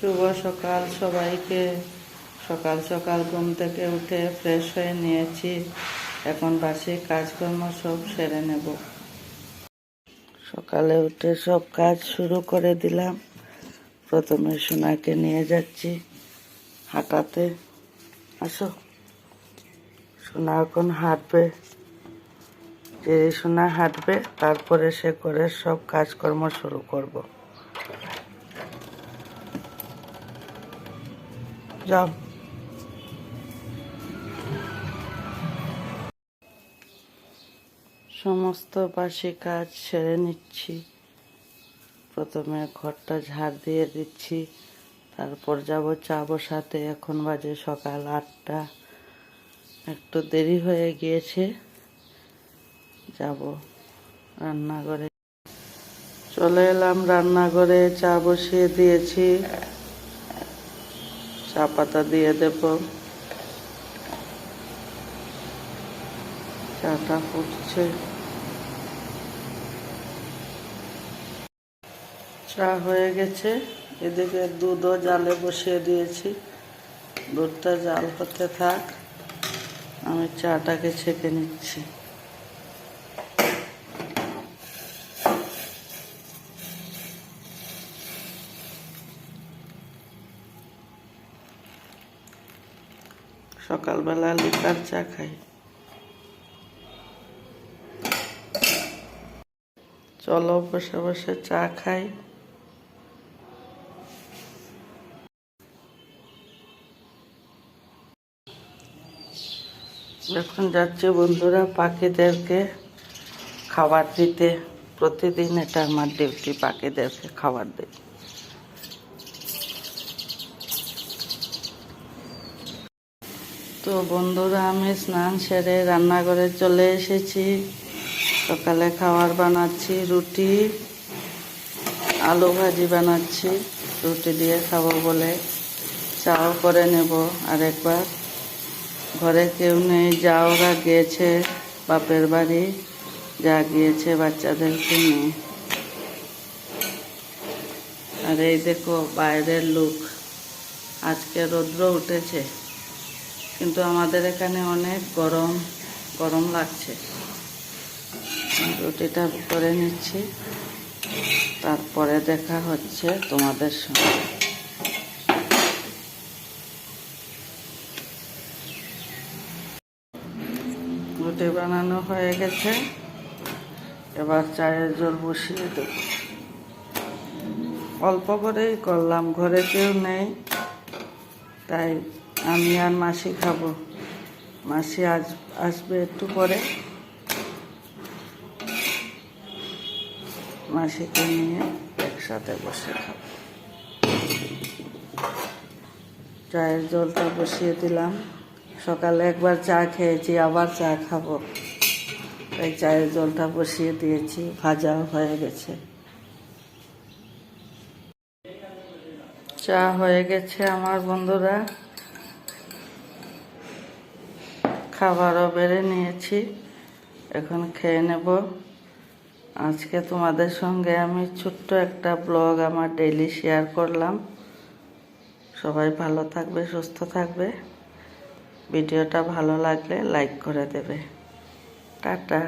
শুভ সকাল সবাইকে। সকাল সকাল ঘুম থেকে উঠে ফ্রেশ হয়ে নিয়েছি। এখন বাসি কাজকর্ম সব সেরে নেব। সকালে উঠে সব কাজ শুরু করে দিলাম। প্রথমে সোনাকে নিয়ে যাচ্ছি হাঁটাতে। আসো। সোনা এখন হাঁটবে। যে সোনা হাঁটবে, তারপরে সে করে সব কাজকর্ম শুরু করব। যাও। সমস্ত বাসি কাজ সেরে নিচ্ছি। প্রথমে ঘরটা ঝাড় দিয়ে দিচ্ছি। তারপর যাব চা বসাতে এখন বাজে সকাল আটটা। একটু দেরি হয়ে গিয়েছে। যাব রান্নাঘরে। চলে এলাম রান্নাঘরে। চা বসিয়ে দিয়েছি। চা পাতা দিয়ে দেব। চাটা ফুটছে। চা হয়ে গেছে। এদিকে দুধও জালে বসিয়ে দিয়েছি। দুধটা জাল হতে থাক। আমি চাটাকে ছেঁকে নিচ্ছি। সকালবেলা লিকার চা খাই। চলো বসে বসে চা খাই। এখন যাচ্ছে বন্ধুরা পাখিদেরকে খাবার দিতে। প্রতিদিন এটা আমার ডিউটি পাখিদেরকে খাবার দিই তো বন্ধুরা, আমি স্নান সেরে রান্নাঘরে চলে এসেছি। সকালে খাবার বানাচ্ছি, রুটি, আলু ভাজি বানাচ্ছি। রুটি দিয়ে খাব বলে চাও করে নেব আর একবার ঘরে কেউ নেই, যা ওরা গিয়েছে, বাপের বাড়ি, যা গিয়েছে বাচ্চাদেরকে নিয়ে। আর এই দেখো, বাইরের লোক। আজকে রৌদ্র উঠেছে। কিন্তু আমাদের এখানে অনেক গরম গরম লাগছে। রুটিটা করে নিচ্ছি। তারপরে দেখা হচ্ছে তোমাদের সঙ্গে। রুটি বানানো হয়ে গেছে। এবার চায়ের জল বসিয়ে দেব। অল্প করেই করলাম, ঘরে কেউ নেই। তাই আমি আর মাসি খাব। মাসি আজ, আসবে একটু পরে। মাসিকে নিয়ে একসাথে বসে খাব। চায়ের জলটা বসিয়ে দিলাম। সকালে একবার চা খেয়েছি, আবার চা খাব। তাই চায়ের জলটা বসিয়ে দিয়েছি, ভাজাও হয়ে গেছে। চা হয়ে গেছে আমার বন্ধুরা। খাবারও বেড়ে নিয়েছি। এখন খেয়ে নেব। আজকে তোমাদের সঙ্গে আমি ছোট্ট একটা ব্লগ আমার ডেইলি শেয়ার করলাম। সবাই ভালো থাকবে, সুস্থ থাকবে। ভিডিওটা ভালো লাগলে লাইক করে দেবে। টাটা।